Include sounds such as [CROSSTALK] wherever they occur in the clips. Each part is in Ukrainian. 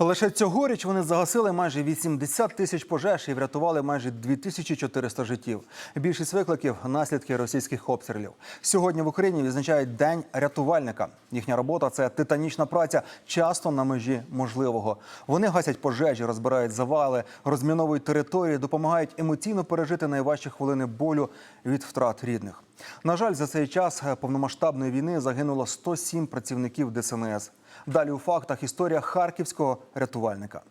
Лише цьогоріч вони загасили майже 80 тисяч пожеж і врятували майже 2400 життів. Більшість викликів наслідки російських обстрілів. Сьогодні в Україні відзначають День рятувальника. Їхня робота це титанічна праця, часто на межі можливого. Вони гасять пожежі, розбирають завали, розміновують території, допомагають емоційно пережити найважчі хвилини болю від втрат рідних. На жаль, за цей час повномасштабної війни загинуло 107 працівників ДСНС. Далі у фактах історія харківського рятувальника.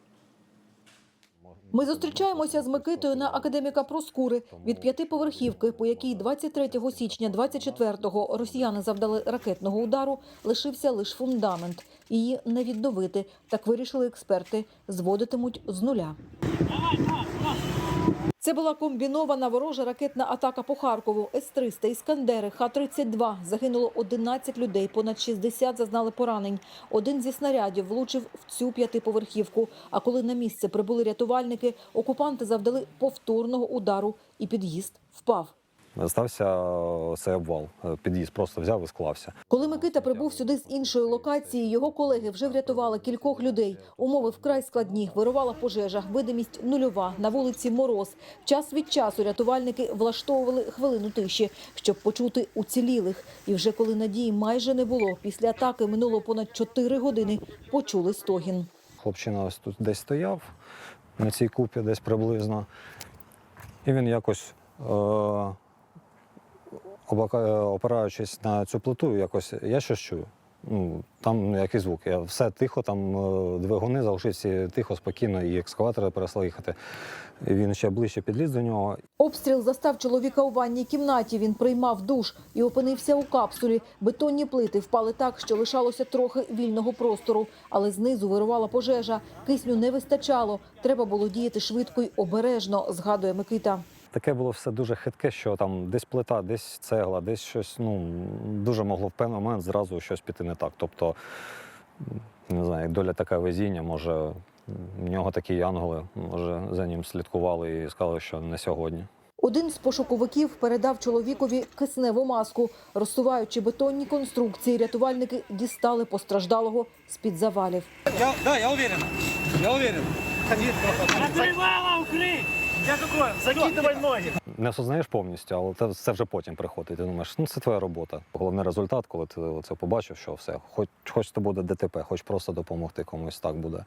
Ми зустрічаємося з Микитою на академіка Проскури від п'ятиповерхівки, по якій 23 січня 24-го росіяни завдали ракетного удару, лишився лише фундамент. Її не відновити. Так вирішили експерти. Зводитимуть з нуля. Це була комбінована ворожа ракетна атака по Харкову. С-300, Іскандери, Х-32. Загинуло 11 людей, понад 60 зазнали поранень. Один зі снарядів влучив в цю п'ятиповерхівку. А коли на місце прибули рятувальники, окупанти завдали повторного удару і під'їзд впав. Стався цей обвал. Під'їзд просто взяв і склався. Коли Микита прибув сюди з іншої локації, його колеги вже врятували кількох людей. Умови вкрай складні. Вирувала пожежа, видимість нульова, на вулиці мороз. Час від часу рятувальники влаштовували хвилину тиші, щоб почути уцілілих. І вже коли надії майже не було, після атаки минуло понад 4 години, почули стогін. Хлопчина ось тут десь стояв на цій купі, десь приблизно. І він якось, е- опираючись на цю плиту, якось я щось чую. Ну, там якийсь звук. Все тихо, там е, двигуни залишився тихо, спокійно, і екскаватори перестали їхати. Він ще ближче підліз до нього. Обстріл застав чоловіка у ванній кімнаті. Він приймав душ і опинився у капсулі. Бетонні плити впали так, що лишалося трохи вільного простору. Але знизу вирувала пожежа. Кисню не вистачало. Треба було діяти швидко й обережно, згадує Микита. Таке було все дуже хитке, що там десь плита, десь цегла, десь щось. Ну дуже могло в певний момент зразу щось піти не так. Тобто, не знаю, як доля таке везіння, може, в нього такі янголи, може, за ним слідкували і сказали, що не сьогодні. Один з пошуковиків передав чоловікові кисневу маску. Розсуваючи бетонні конструкції, рятувальники дістали постраждалого з-під завалів. Я, да, я уверен. Я уверен. Накрывала укрыть! Я какое? Закидывай ноги! Не осознаєш повністю, але це, це вже потім приходить. Ти думаєш, ну це твоя робота. Головний результат, коли ти це побачив, що все, хоч, хоч це буде ДТП, хоч просто допомогти комусь, так буде.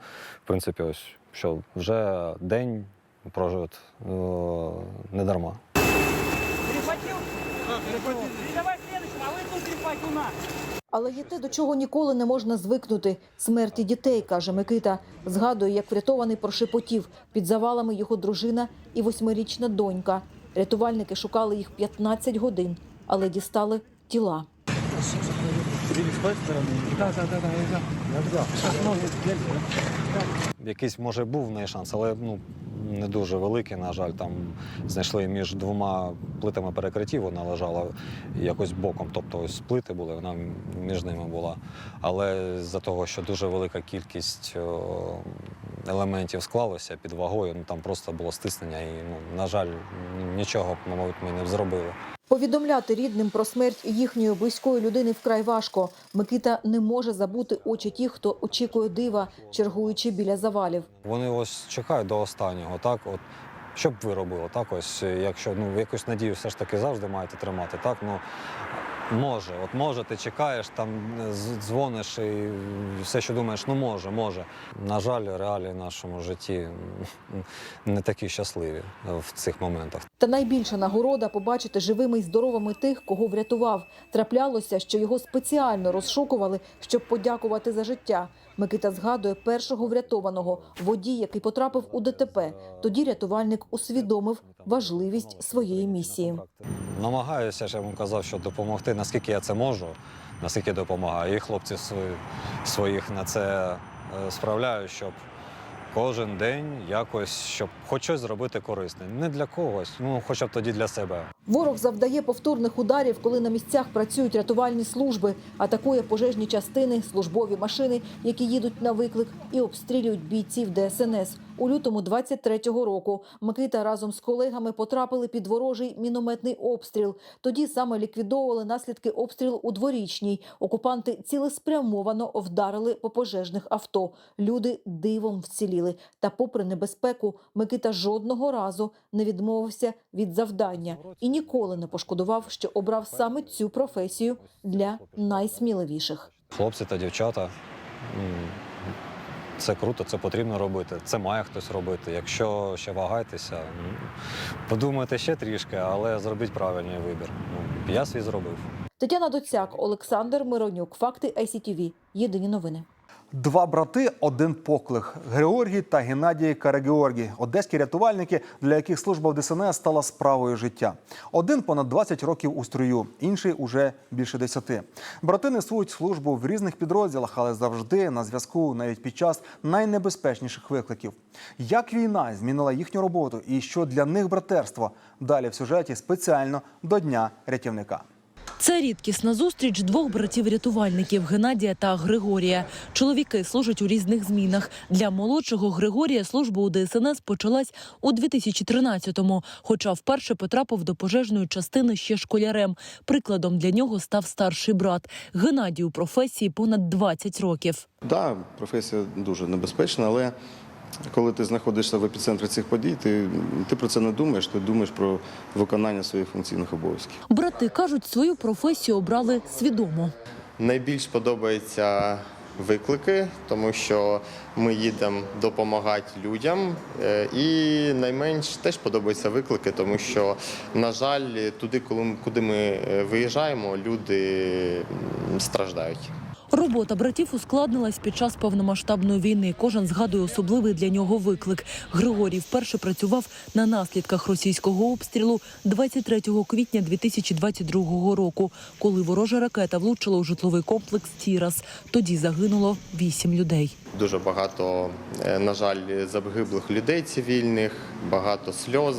В принципі, ось що вже день прожит е, не дарма. Перехватил? Давай следующего, а вы тут перехватил у нас. Але є те, до чого ніколи не можна звикнути – смерті дітей, каже Микита. Згадує, як врятований прошепотів. Під завалами його дружина і восьмирічна донька. Рятувальники шукали їх 15 годин, але дістали тіла. Якийсь може був в неї шанс, але ну не дуже великий. На жаль, там знайшли між двома плитами перекриттів. Вона лежала якось боком. Тобто ось плити були, вона між ними була. Але з-за того, що дуже велика кількість елементів склалося під вагою, ну там просто було стиснення, і ну на жаль, нічого, мабуть, ми не зробили. Повідомляти рідним про смерть їхньої близької людини вкрай важко. Микита не може забути очі тих, хто очікує дива, чергуючи біля завалів. Вони ось чекають до останнього. Так, от що б ви робили? Так, ось якщо ну якусь надію все ж таки завжди маєте тримати. Так, ну може, от може, ти чекаєш, там з- дзвониш і все, що думаєш, ну може, може. На жаль, реалії нашому житті не такі щасливі в цих моментах. Та найбільша нагорода побачити живими і здоровими тих, кого врятував. Траплялося, що його спеціально розшукували, щоб подякувати за життя. Микита згадує першого врятованого водій, який потрапив у ДТП. Тоді рятувальник усвідомив важливість своєї місії. Намагаюся, я йому казав, що допомогти, наскільки я це можу, наскільки допомагаю. І хлопців своїх на це е, справляю, щоб кожен день якось, щоб хоч щось зробити корисне. Не для когось, ну хоча б тоді для себе. Ворог завдає повторних ударів, коли на місцях працюють рятувальні служби, атакує пожежні частини, службові машини, які їдуть на виклик, і обстрілюють бійців ДСНС. У лютому 23-го року Микита разом з колегами потрапили під ворожий мінометний обстріл. Тоді саме ліквідовували наслідки обстрілу у дворічній. Окупанти цілеспрямовано вдарили по пожежних авто. Люди дивом вціліли. Та, попри небезпеку, Микита жодного разу не відмовився від завдання і ніколи не пошкодував, що обрав саме цю професію для найсміливіших. Хлопці та дівчата. Це круто, це потрібно робити. Це має хтось робити. Якщо ще вагаєтеся, м, подумайте ще трішки, але зробіть правильний вибір. Ну, я свій зробив. Тетяна Доцяк, Олександр Миронюк. Факти ICTV. Єдині новини. Два брати, один поклик. Георгій та Геннадій Карагеоргій. Одеські рятувальники, для яких служба в ДСНС стала справою життя. Один понад 20 років у строю, інший уже більше 10. Брати несуть службу в різних підрозділах, але завжди на зв'язку навіть під час найнебезпечніших викликів. Як війна змінила їхню роботу і що для них братерство? Далі в сюжеті спеціально до Дня рятівника. Це рідкісна зустріч двох братів-рятувальників Геннадія та Григорія. Чоловіки служать у різних змінах. Для молодшого Григорія служба у ДСНС почалась у 2013-му, хоча вперше потрапив до пожежної частини ще школярем. Прикладом для нього став старший брат. Геннадій у професії понад 20 років. Да, професія дуже небезпечна, але коли ти знаходишся в епіцентрі цих подій, ти, ти про це не думаєш, ти думаєш про виконання своїх функційних обов'язків. Брати кажуть, свою професію обрали свідомо. Найбільш подобаються виклики, тому що ми їдемо допомагати людям. Е, І найменш теж подобаються виклики, тому що, на жаль, туди, коли- куди ми е, виїжджаємо, люди страждають. Робота братів ускладнилась під час повномасштабної війни. Кожен згадує особливий для нього виклик. Григорій вперше працював на наслідках російського обстрілу 23 квітня 2022 року, коли ворожа ракета влучила у житловий комплекс Тірас. Тоді загинуло вісім людей. Дуже багато, е, на жаль, загиблих людей цивільних, багато сльоз,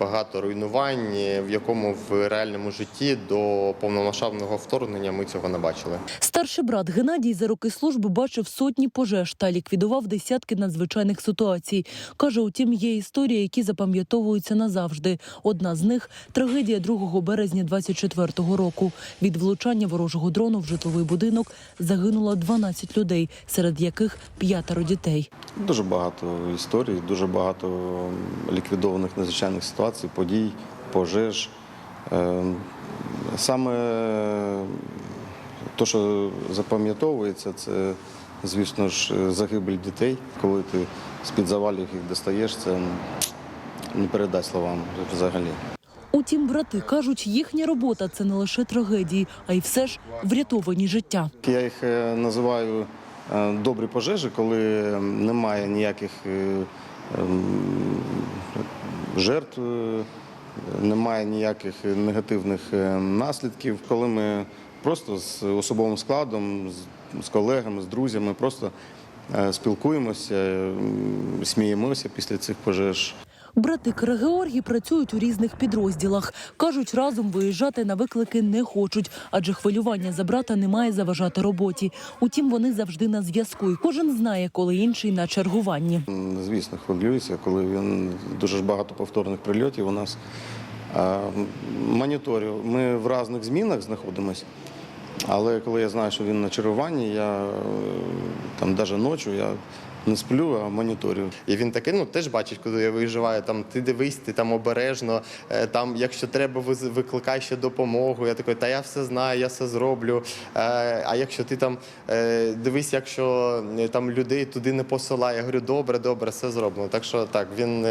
багато руйнувань, е, в якому в реальному житті до повномасштабного вторгнення ми цього не бачили. Старший брат Геннадій за роки служби бачив сотні пожеж та ліквідував десятки надзвичайних ситуацій. Каже, утім, є історії, які запам'ятовуються назавжди. Одна з них трагедія 2 березня 24-го року. Від влучання ворожого дрону в житловий будинок загинуло 12 людей, серед яких п'ятеро дітей. Дуже багато історій, дуже багато ліквідованих надзвичайних ситуацій, подій, пожеж. Е, Саме те, що запам'ятовується, це, звісно ж, загибель дітей. Коли ти з-під завалів їх достаєш, це не передасть словам взагалі. Утім, брати кажуть, їхня робота це не лише трагедії, а й все ж врятовані життя. Я їх е, називаю е, добрі пожежі, коли немає ніяких е, ем, жертв, е, немає ніяких негативних е, наслідків. Коли ми просто з особовим складом, з- колегами, з друзями просто е, спілкуємося, сміємося після цих пожеж. Брати Карагеоргій працюють у різних підрозділах. Кажуть, разом виїжджати на виклики не хочуть, адже хвилювання за брата не має заважати роботі. Утім, вони завжди на зв'язку, і кожен знає, коли інший на чергуванні. Звісно, хвилююся, коли він дуже багато повторних прильотів у нас. Моніторю. Ми в різних змінах знаходимося. Але коли я знаю, що він на чергуванні, я е, там навіть ночі я не сплю, а моніторю. І він такий, ну теж бачить, коли я виїжджаю, там ти дивись, ти там обережно, е, там, якщо треба, викликай ще допомогу. Я такий, та я все знаю, я все зроблю. Е, А якщо ти там е, дивись, якщо там людей туди не посилає, я говорю, добре, добре, все зроблено. Так що так, він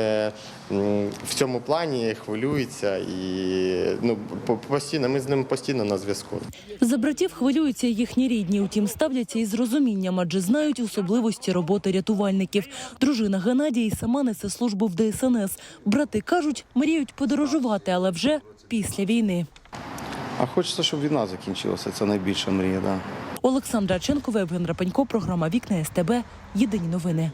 в цьому плані хвилюється і ну постійно. Ми з ним постійно на зв'язку. За братів хвилюються їхні рідні, утім ставляться із розумінням, адже знають особливості роботи рятувальників. Дружина Геннадія й сама несе службу в ДСНС. Брати кажуть, мріють подорожувати, але вже після війни. А хочеться, щоб війна закінчилася. Це найбільша мрія. Да. Олександра Ченкова, Євген Рапенько, програма Вікна СТБ. Єдині новини.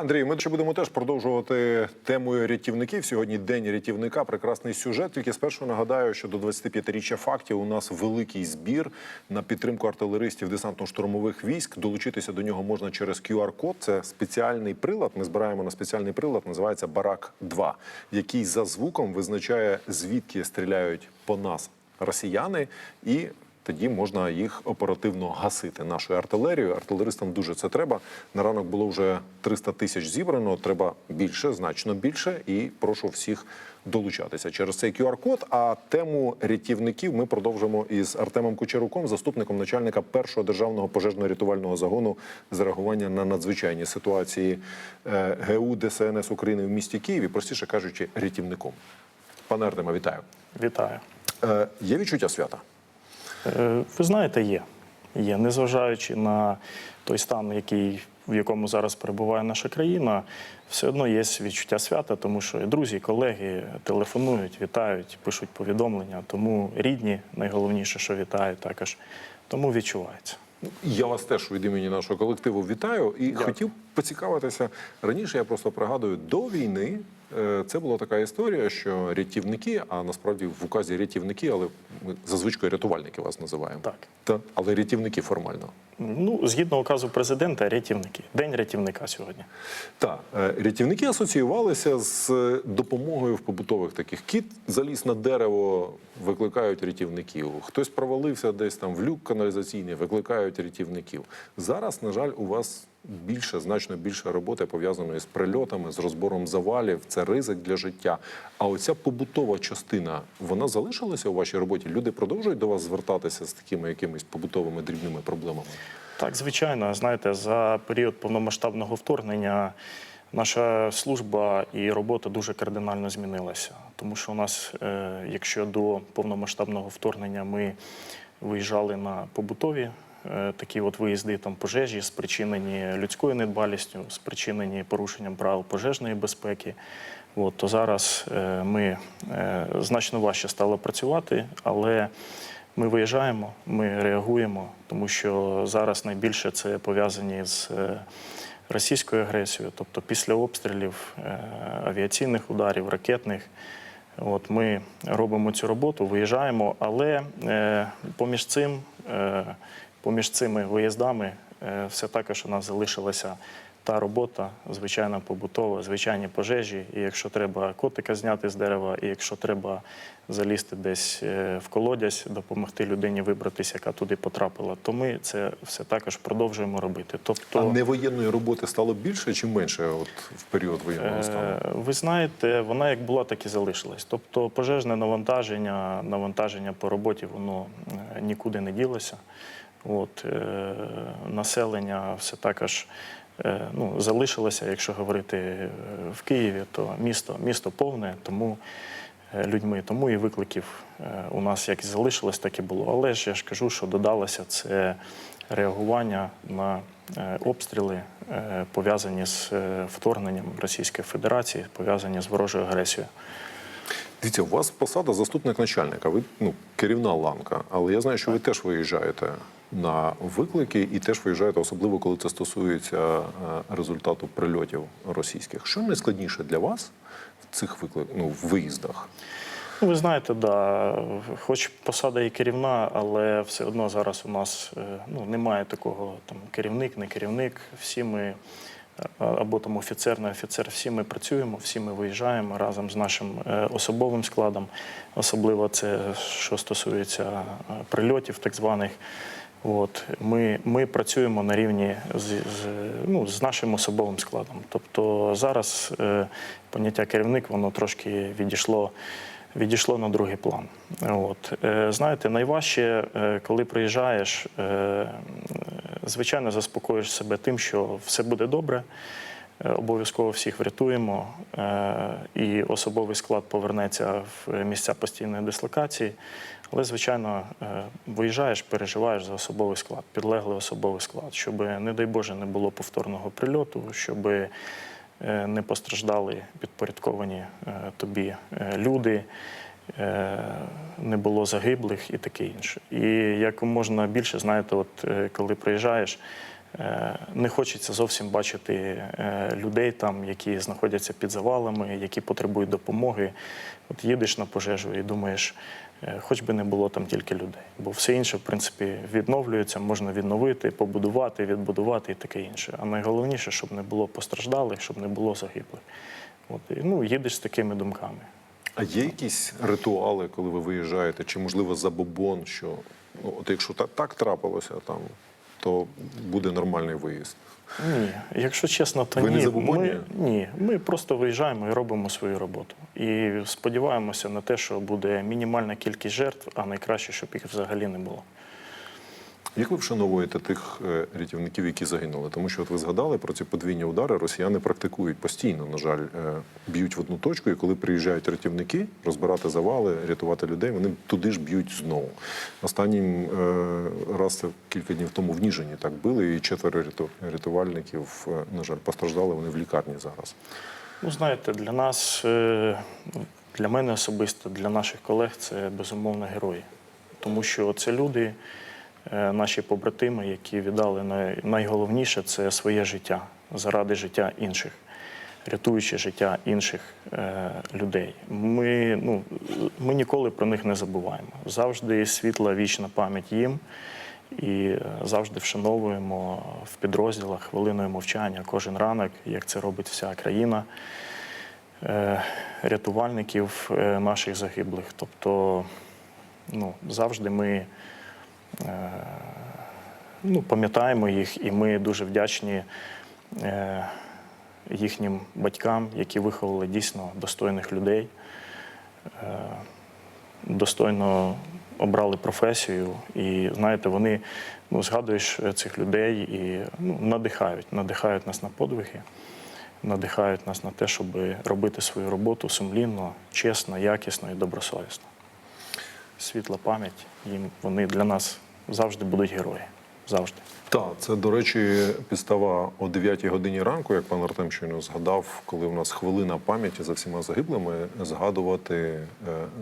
Андрій, ми ще будемо теж продовжувати темою рятівників. Сьогодні день рятівника. Прекрасний сюжет. Тільки спершу нагадаю, що до 25-річчя фактів у нас великий збір на підтримку артилеристів десантно-штурмових військ. Долучитися до нього можна через QR-код. Це спеціальний прилад. Ми збираємо на спеціальний прилад. Називається Барак 2 який за звуком визначає звідки стріляють по нас росіяни і. Тоді можна їх оперативно гасити нашою артилерією. Артилеристам дуже це треба. На ранок було вже 300 тисяч зібрано. Треба більше, значно більше. І прошу всіх долучатися через цей QR-код. А тему рятівників ми продовжимо із Артемом Кучеруком, заступником начальника першого державного пожежно-рятувального загону з реагування на надзвичайні ситуації е, ГУ ДСНС України в місті Києві, простіше кажучи, рятівником. Пане Артема, вітаю. Вітаю. Е, Є відчуття свята? Е, Ви знаєте, є. Є. Незважаючи на той стан, який, в якому зараз перебуває наша країна, все одно є відчуття свята, тому що і друзі, колеги телефонують, вітають, пишуть повідомлення. Тому рідні, найголовніше, що вітають також. Тому відчувається. Я вас теж від імені нашого колективу вітаю і хотів поцікавитися. Раніше я просто пригадую, до війни це була така історія, що рятівники, а насправді в указі рятівники, але ми зазвичай рятувальники вас називаємо. Так. Та, але рятівники формально. Ну, згідно указу президента, рятівники. День рятівника сьогодні. Так, е, рятівники асоціювалися з е, допомогою в побутових таких. Кіт заліз на дерево, викликають рятівників. Хтось провалився десь там в люк каналізаційний, викликають рятівників. Зараз, на жаль, у вас більше, значно більше роботи пов'язаної з прильотами, з розбором завалів. Це ризик для життя. А оця побутова частина, вона залишилася у вашій роботі? Люди продовжують до вас звертатися з такими якимись побутовими дрібними проблемами? Так, звичайно, знаєте, за період повномасштабного вторгнення наша служба і робота дуже кардинально змінилася. Тому що у нас, е, якщо до повномасштабного вторгнення ми виїжджали на побутові такі от виїзди, там пожежі, спричинені людською недбалістю, спричинені порушенням правил пожежної безпеки. От, то зараз е, ми е, значно важче стало працювати, але ми виїжджаємо, ми реагуємо, тому що зараз найбільше це пов'язані з е, російською агресією, тобто після обстрілів, е, авіаційних ударів, ракетних. От ми робимо цю роботу, виїжджаємо, але е, поміж цим, е, поміж цими виїздами, е, все також у нас залишилася та робота, звичайна побутова, звичайні пожежі. І якщо треба котика зняти з дерева, і якщо треба залізти десь е, в колодязь, допомогти людині вибратися, яка туди потрапила, то ми це все також продовжуємо робити. Тобто, А невоєнної роботи стало більше чи менше от в період воєнного стану? Е, Ви знаєте, вона як була, так і залишилась. Тобто пожежне навантаження, навантаження по роботі, воно нікуди не ділося. От, е, населення все також е, ну, залишилося, якщо говорити е, в Києві, то місто, місто повне, тому е, людьми, тому і викликів е, у нас як залишилось, так і було. Але ж я ж кажу, що додалося це реагування на е, обстріли, е, пов'язані з вторгненням Російської Федерації, пов'язані з ворожою агресією. Дивіться, у вас посада заступник начальника, ви ну, керівна ланка, але я знаю, що ви теж виїжджаєте на виклики і теж виїжджаєте, особливо коли це стосується е, результату прильотів російських. Що найскладніше для вас в цих виклик... ну, в виїздах? Ну, ви знаєте, да, хоч посада і керівна, але все одно зараз у нас е, ну, немає такого там керівник, не керівник. Всі ми е, або там офіцер, не офіцер, всі ми працюємо, всі ми виїжджаємо разом з нашим особовим складом. Особливо це що стосується прильотів, так званих. От ми, ми працюємо на рівні з, з, ну, з нашим особовим складом. Тобто зараз е, поняття керівник воно трошки відійшло, відійшло на другий план. От е, знаєте, найважче, е, коли приїжджаєш, е, звичайно, заспокоїш себе тим, що все буде добре. Е, Обов'язково всіх врятуємо, е, і особовий склад повернеться в місця постійної дислокації. Але, звичайно, е, виїжджаєш, переживаєш за особовий склад, підлеглий особовий склад, щоб, не дай Боже, не було повторного прильоту, щоб не постраждали підпорядковані тобі люди, не було загиблих і таке інше. І як можна більше, знаєте, от коли приїжджаєш, Не хочеться зовсім бачити е, людей там, які знаходяться під завалами, які потребують допомоги. От їдеш на пожежу і думаєш, е, хоч би не було там тільки людей. Бо все інше, в принципі, відновлюється, можна відновити, побудувати, відбудувати і таке інше. А найголовніше, щоб не було постраждалих, щоб не було загиблих. От, ну, їдеш з такими думками. А є якісь ритуали, коли ви виїжджаєте, чи можливо забобон, що ну, от якщо так, так трапилося там, то буде нормальний виїзд? Ні, якщо чесно, то Ви ні. Не Ми, ні. Ми просто виїжджаємо і робимо свою роботу. І сподіваємося на те, що буде мінімальна кількість жертв, а найкраще, щоб їх взагалі не було. Як ви вшановуєте тих е, рятівників, які загинули? Тому що от ви згадали про ці подвійні удари, росіяни практикують постійно, на жаль, е, б'ють в одну точку, і коли приїжджають рятівники розбирати завали, рятувати людей, вони туди ж б'ють знову. Останнім е, раз це кілька днів тому в Ніжині так били, і четверо ряту- рятувальників, на жаль, постраждали. Вони в лікарні зараз. Ну, знаєте, для нас, для мене особисто, для наших колег це безумовно герої. Тому що це люди, наші побратими, які віддали найголовніше це своє життя заради життя інших, рятуючи життя інших е, людей. Ми, ну, ми ніколи про них не забуваємо. Завжди світла вічна пам'ять їм. І е, завжди вшановуємо в підрозділах хвилиною мовчання кожен ранок, як це робить вся країна е, рятувальників е, наших загиблих. Тобто ну, завжди ми е, ну, пам'ятаємо їх, і ми дуже вдячні е, їхнім батькам, які виховали дійсно достойних людей, е, достойно обрали професію. І знаєте, вони ну, згадуєш е, цих людей і ну, надихають, надихають нас на подвиги надихають нас на те, щоб робити свою роботу сумлінно, чесно, якісно і добросовісно. Світла пам'ять їм вони для нас завжди будуть герої. Завжди. Так, це, до речі, підстава о 9 годині ранку, як пан Артем щойно згадав, коли у нас хвилина пам'яті за всіма загиблими, згадувати е,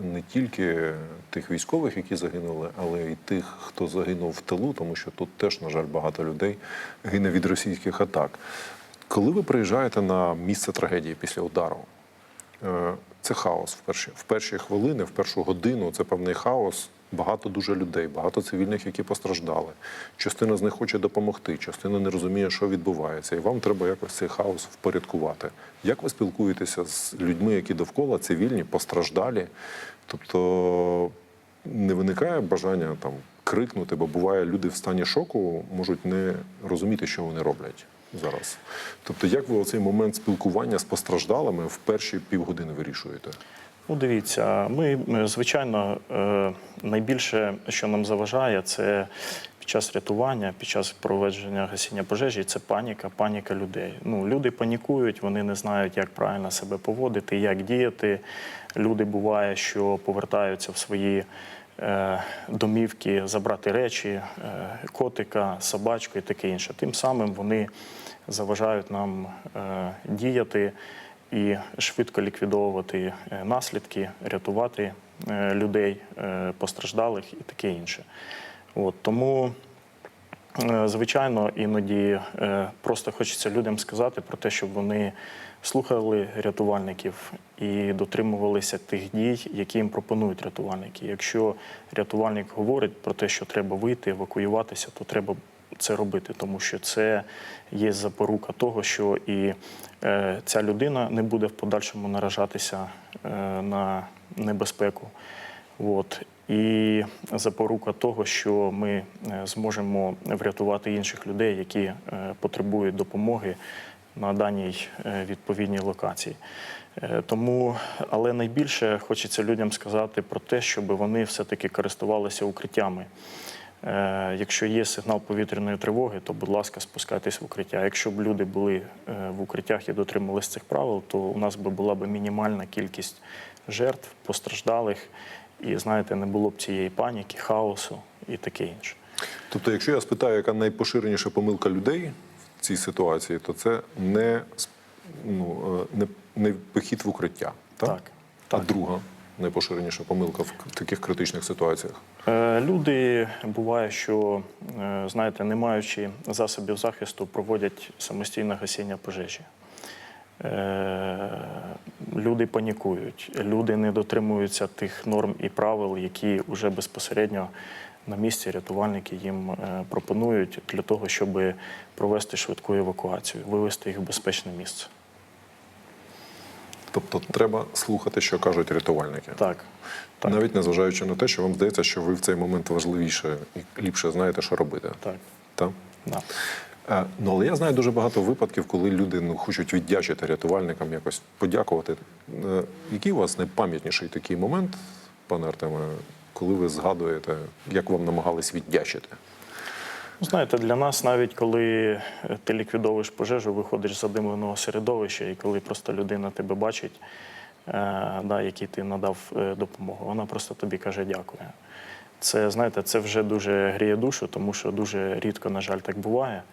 не тільки тих військових, які загинули, але й тих, хто загинув в тилу, тому що тут теж, на жаль, багато людей гине від російських атак. Коли ви приїжджаєте на місце трагедії після удару, Е, це хаос в перші, в перші хвилини, в першу годину. Це певний хаос. Багато дуже людей, багато цивільних, які постраждали. Частина з них хоче допомогти, частина не розуміє, що відбувається, і вам треба якось цей хаос впорядкувати. Як ви спілкуєтеся з людьми, які довкола цивільні, постраждалі? Тобто не виникає бажання там крикнути, бо буває, люди в стані шоку можуть не розуміти, що вони роблять зараз. Тобто, як ви оцей момент спілкування з постраждалими в перші півгодини вирішуєте? Ну, дивіться, ми, ми, звичайно, е, найбільше, що нам заважає, це під час рятування, під час проведення гасіння пожежі, це паніка, паніка людей. Ну, люди панікують, вони не знають, як правильно себе поводити, як діяти. Люди буває, що повертаються в свої е, домівки забрати речі, е, котика, собачку і таке інше. Тим самим вони заважають нам е, діяти і швидко ліквідовувати е, наслідки, рятувати е, людей постраждалих і таке інше. От, тому, звичайно, іноді просто хочеться людям сказати про те, щоб вони слухали рятувальників і дотримувалися тих дій, які їм пропонують рятувальники. Якщо рятувальник говорить про те, що треба вийти, евакуюватися, то треба це робити, тому що це є запорука того, що і е, ця людина не буде в подальшому наражатися е, на небезпеку. От. І запорука того, що ми е, зможемо врятувати інших людей, які е, потребують допомоги на даній е, відповідній локації. Тому, але найбільше хочеться людям сказати про те, щоб вони все-таки користувалися укриттями. Е, Якщо є сигнал повітряної тривоги, то, будь ласка, спускайтесь в укриття. Якщо б люди були е, в укриттях і дотримувалися цих правил, то у нас би була б мінімальна кількість жертв, постраждалих, і знаєте, не було б цієї паніки, хаосу і таке інше. Тобто, якщо я спитаю, яка найпоширеніша помилка людей в цій ситуації, то це не, ну, е, не, не похід в укриття. Так? Так, А так. друга. Найпоширеніша помилка в таких критичних ситуаціях? Е, Люди буває, що е, знаєте, не маючи засобів захисту, проводять самостійне гасіння пожежі. Е, Люди панікують, люди не дотримуються тих норм і правил, які вже безпосередньо на місці рятувальники їм пропонують для того, щоб провести швидку евакуацію, вивести їх в безпечне місце. Тобто треба слухати, що кажуть рятувальники. Так, так, Навіть незважаючи на те, що вам здається, що ви в цей момент важливіше і ліпше знаєте, що робити. так. Так? Да. Е, Ну, але я знаю дуже багато випадків, коли люди ну, хочуть віддячити рятувальникам, якось подякувати. Е, Який у вас найпам'ятніший такий момент, пане Артеме, коли ви згадуєте, як вам намагались віддячити? Ну, Знаєте, для нас навіть коли е, ти ліквідовуєш пожежу, виходиш з задимленого середовища, і коли просто людина тебе бачить, е, да, якій ти надав е, допомогу, вона просто тобі каже дякую. Це, знаєте, це вже дуже гріє душу, тому що дуже рідко, на жаль, так буває.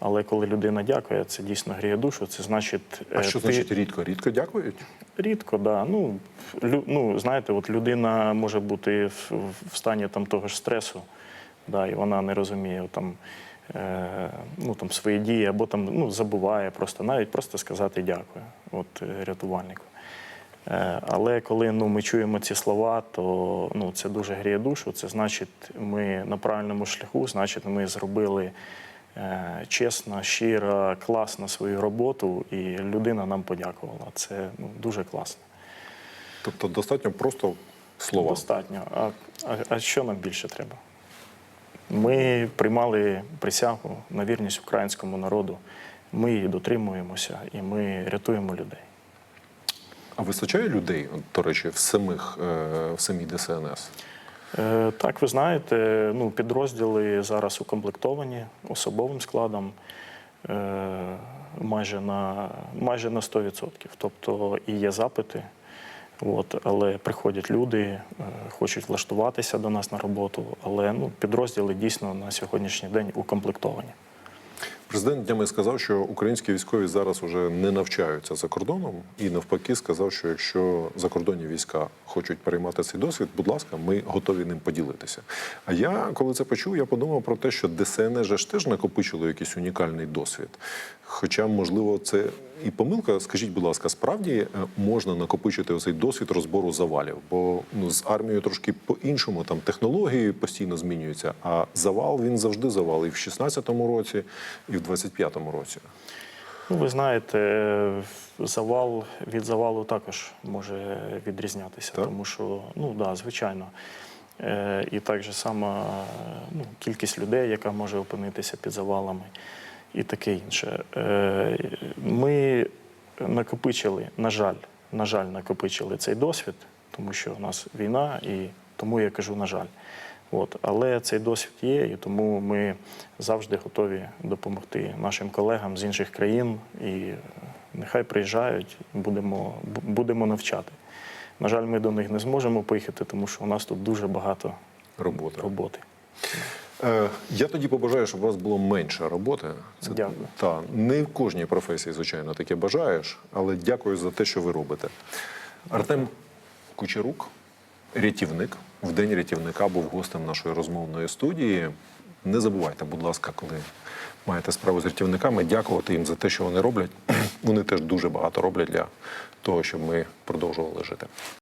Але коли людина дякує, це дійсно гріє душу. Це значить, А що ти- значить рідко? Рідко дякують? Рідко, да. Ну, лю, ну, знаєте, от людина може бути в, в стані там того ж стресу, да, і вона не розуміє там, е, ну, там, свої дії, або там, ну, забуває просто, навіть просто сказати дякую от, е, рятувальнику. Е, але коли ну, ми чуємо ці слова, то ну, це дуже гріє душу. Це значить, ми на правильному шляху, значить, ми зробили е, чесно, щиро, класно свою роботу, і людина нам подякувала. Це ну, дуже класно. Тобто достатньо просто слова. Достатньо. А, а, а що нам більше треба? Ми приймали присягу на вірність українському народу. Ми її дотримуємося і ми рятуємо людей. А вистачає людей, до речі, в самих е, в самій ДСНС? Е, Так, ви знаєте, ну, підрозділи зараз укомплектовані особовим складом е, майже на, майже на 100%. Тобто і є запити, от, але приходять люди, е, хочуть влаштуватися до нас на роботу, але ну, підрозділи дійсно на сьогоднішній день укомплектовані. Президент днями сказав, що українські військові зараз уже не навчаються за кордоном, і навпаки сказав, що якщо закордонні війська хочуть переймати цей досвід, будь ласка, ми готові ним поділитися. А я, коли це почув, я подумав про те, що ДСНС же ж теж накопичило якийсь унікальний досвід. Хоча, можливо, це і помилка. Скажіть, будь ласка, справді е, можна накопичити оцей досвід розбору завалів? Бо ну з армією трошки по-іншому там технології постійно змінюються. А завал він завжди завал і в 16-му році, і в 25-му році. Ну, ви знаєте, завал від завалу також може відрізнятися, Так? тому що, ну да, звичайно. Е, і так же само ну, кількість людей, яка може опинитися під завалами, і таке інше. Е, ми накопичили, на жаль, на жаль, накопичили цей досвід, тому що у нас війна, і тому я кажу, на жаль. От. Але цей досвід є, і тому ми завжди готові допомогти нашим колегам з інших країн. І нехай приїжджають, будемо, будемо навчати. На жаль, ми до них не зможемо поїхати, тому що у нас тут дуже багато Робота. роботи. Е, я тоді побажаю, щоб у вас було менше роботи. Дякую. Та, не в кожній професії, звичайно, таке бажаєш, але дякую за те, що ви робите. Артем Кучерук, рятівник. В день рятівника був гостем нашої розмовної студії. Не забувайте, будь ласка, коли маєте справу з рятівниками, дякувати їм за те, що вони роблять. [CLEARS THROAT] Вони теж дуже багато роблять для того, щоб ми продовжували жити.